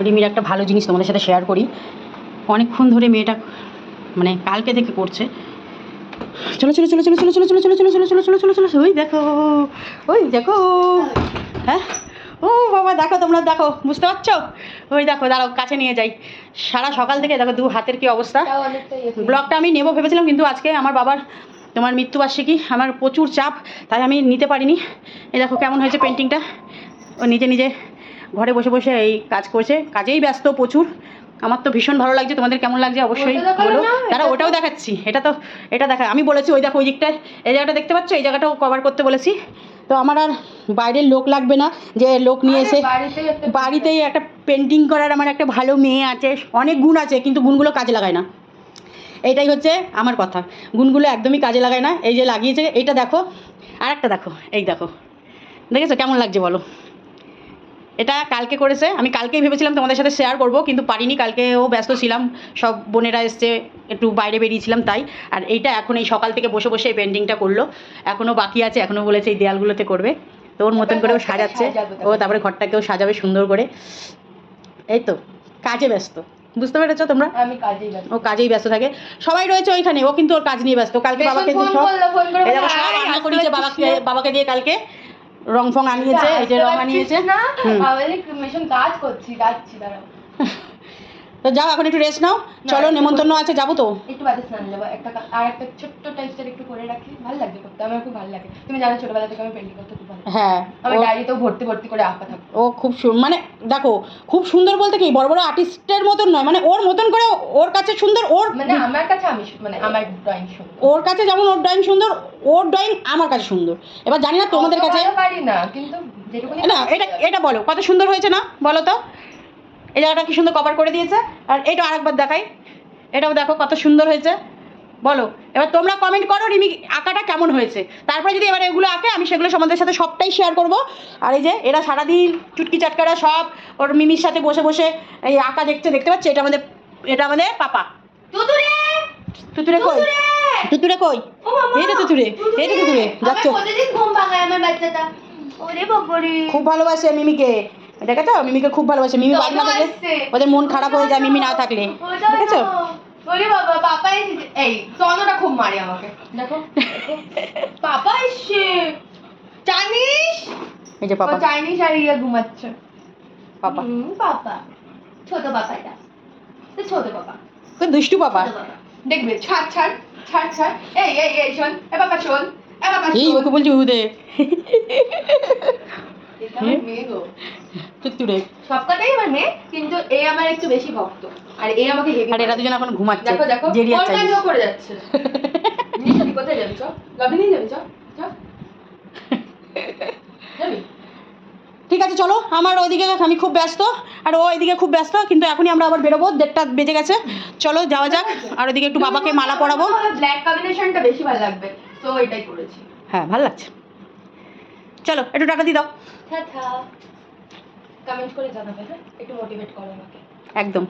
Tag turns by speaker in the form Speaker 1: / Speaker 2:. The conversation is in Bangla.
Speaker 1: রিমির একটা ভালো জিনিস তোমাদের সাথে শেয়ার করি অনেকক্ষণ ধরে মেয়েটা মানে কালকে থেকে করছে চলো চলো চলো চলো চলো চলো চলো চলো চলো চলো চলো চলো চলো চলো ওই দেখো ওই দেখো হ্যাঁ ও বাবা দেখো তোমরা দেখো বুঝতে পারছ ওই দেখো দাঁড়াও কাছে নিয়ে যাই সারা সকাল থেকে দেখো দু হাতের কি অবস্থা
Speaker 2: ইয়ে।
Speaker 1: ব্লগটা আমি নেব ভেবেছিলাম কিন্তু আজকে আমার বাবার তোমার মৃত্যুবার্ষিকী আমার প্রচুর চাপ তাই আমি নিতে পারিনি এই দেখো কেমন হয়েছে পেন্টিংটা ও নিজে নিজে ঘরে বসে বসে এই কাজ করছে কাজেই ব্যস্ত প্রচুর। আমার তো ভীষণ ভালো লাগছে তোমাদের কেমন লাগছে অবশ্যই বলো। তারা ওটাও দেখাচ্ছি এটা তো এটা দেখা আমি বলেছি ওই দেখো ওই দিকটায় এই জায়গাটা দেখতে পাচ্ছ? এই জায়গাটাও কভার করতে বলেছি। তো আমার আর বাইরের লোক লাগবে না যে লোক নিয়ে এসে
Speaker 2: বাড়িতেই একটা
Speaker 1: বাড়িতেই একটা পেন্টিং করার আমার একটা ভালো মেয়ে আছে অনেক গুণ আছে কিন্তু গুণগুলো কাজে লাগায় না। এইটাই হচ্ছে আমার কথা। গুণগুলো একদমই কাজে লাগায় না। এই যে লাগিয়েছে এইটা দেখো আর একটা দেখো এই দেখো। দেখেছ? কেমন লাগছে বলো? এটা কালকে করেছে। আমি কালকেই ভেবেছিলাম তোমাদের সাথে শেয়ার করব কিন্তু পারিনি। কালকেও ব্যস্ত ছিলাম সব বোনেরা এসছে একটু বাইরে বেরিয়েছিলাম তাই। আর এইটা এখন এই সকাল থেকে বসে বসে এই পেন্টিংটা করল। এখনও বাকি আছে এখনও বলেছে এই দেয়ালগুলোতে করবে। তো ওর মতন করে ও সাজাচ্ছে। ও তারপরে ঘরটাকেও সাজাবে সুন্দর করে। এই তো কাজে ব্যস্ত। বুঝতে পেরেছ তোমরা?
Speaker 2: আমি কাজেই
Speaker 1: ও কাজেই ব্যস্ত থাকে। সবাই রয়েছে ওইখানে ও কিন্তু ওর কাজ নিয়ে ব্যস্ত। কালকে বাবাকে? বাবাকে দিয়ে কালকে। রং ফং আনিয়েছে এই যে রং আনিয়েছে।
Speaker 2: না মেশিন কাজ করছি যাচ্ছি দাঁড়াও।
Speaker 1: তো যাও এখন একটু রেস্ট নাও। চলো নেমন্তন্ন আছে যাব তো।
Speaker 2: একটু বাদে স্নান যাব। একটা আর একটা ছোট্ট টাইপসের একটু করে রাখি। ভালো লাগছে করতে আমার খুব ভালো লাগে। তুমি জানো ছোটবেলা থেকে আমি পেন্টিং করতে খুব ভালো
Speaker 1: হ্যাঁ
Speaker 2: আমার ডায়েরিতেও ভর্তি ভর্তি করে আঁকা থাকতো
Speaker 1: ও খুব মানে দেখো খুব সুন্দর বলতে কি বড় বড় আর্টিস্টের মতন নয়। মানে ওর মতন করে ওর কাছে সুন্দর ওর
Speaker 2: মানে আমার কাছে আমি মানে আমার ড্রয়িং সুন্দর।
Speaker 1: ওর কাছে যেমন ওর ড্রয়িং সুন্দর ওর ড্রয়িং আমার কাছে সুন্দর। এবার জানি না তোমাদের কাছে
Speaker 2: পারি না কিন্তু
Speaker 1: না এটা এটা বলো কত সুন্দর হয়েছে না? বলো তো। এই জায়গাটা কি সুন্দর কভার করে দিয়েছে? আর এটা আরেকবার দেখাই। এটাও দেখো কত সুন্দর হয়েছে। বলো এবার তোমরা কমেন্ট করো রিমি আঁকাটা কেমন হয়েছে। তারপরে যদি এবার এগুলো আঁকে আমি সেগুলো তোমাদের সাথে সবটাই শেয়ার করব। আর এই যে এরা সারাদিন চুটকি চাটকারা সব ওর মিমির সাথে বসে বসে এই আঁকা দেখতে দেখতে পাচ্ছে? এটা আমাদের এটা আমাদের পাপা।
Speaker 2: তুতুরে!
Speaker 1: কই? তুতুরে! কই? এই তো তুতুরে এই তো তুতুরে! যাচ্ছ। খুব ভালোবাসে মিমিকে। দেখেছ? মিমিকে খুব ভালোবাসে। মিমি বাড়ি না থাকলে ওদের মন খারাপ হয়ে যায় মিমি না থাকলে। দেখেছ?
Speaker 2: ওরে বাবা পাপা এই তনটা খুব মারে আমাকে। দেখো। Papa Chinese?
Speaker 1: এই যে পাপা।
Speaker 2: চাইনিজ আর ইয়ে ঘুমাচ্ছে।
Speaker 1: পাপা।
Speaker 2: হুম, পাপা। ছোট পাপা এটা। তো ছোট পাপা।
Speaker 1: তো দুষ্টু পাপা।
Speaker 2: দেখবে ছাড় ছাড় ছাড় ছাড়। এই এই এই শোন। এ বাবা শোন। এ বাবা
Speaker 1: এই ওকে বলছি উদে
Speaker 2: এটা মেয়ে গো।
Speaker 1: তুতুরে
Speaker 2: সব কটাই আমার মেয়ে কিন্তু এ আমার একটু বেশি ভক্ত। আর এ আমাকে হেভি
Speaker 1: আর এরা দুজন এখন ঘুমাচ্ছে।
Speaker 2: দেখো দেখো
Speaker 1: জেরিয়া
Speaker 2: কোন
Speaker 1: চাই
Speaker 2: করে যাচ্ছে? কোথায় যাবি? চ। লবি নিয়ে যাবি চ চ।
Speaker 1: ঠিক আছে চলো। আমার ওইদিকে আমি খুব ব্যস্ত আর ও এদিকে খুব ব্যস্ত কিন্তু এখনই আমরা আবার বেরোবো। দেড়টা বেজে গেছে। চলো যাওয়া যাক। আর ওইদিকে একটু বাবাকে মালা পরাবো।
Speaker 2: ব্ল্যাক কম্বিনেশনটা বেশি ভালো লাগবে। তো এটাই করেছি।
Speaker 1: হ্যাঁ ভালো লাগছে। চলো একটু টাকা দিয়ে দাও।
Speaker 2: কমেন্ট করে জানাবে হ্যাঁ? একটু মোটিভেট করো আমাকে।
Speaker 1: একদম।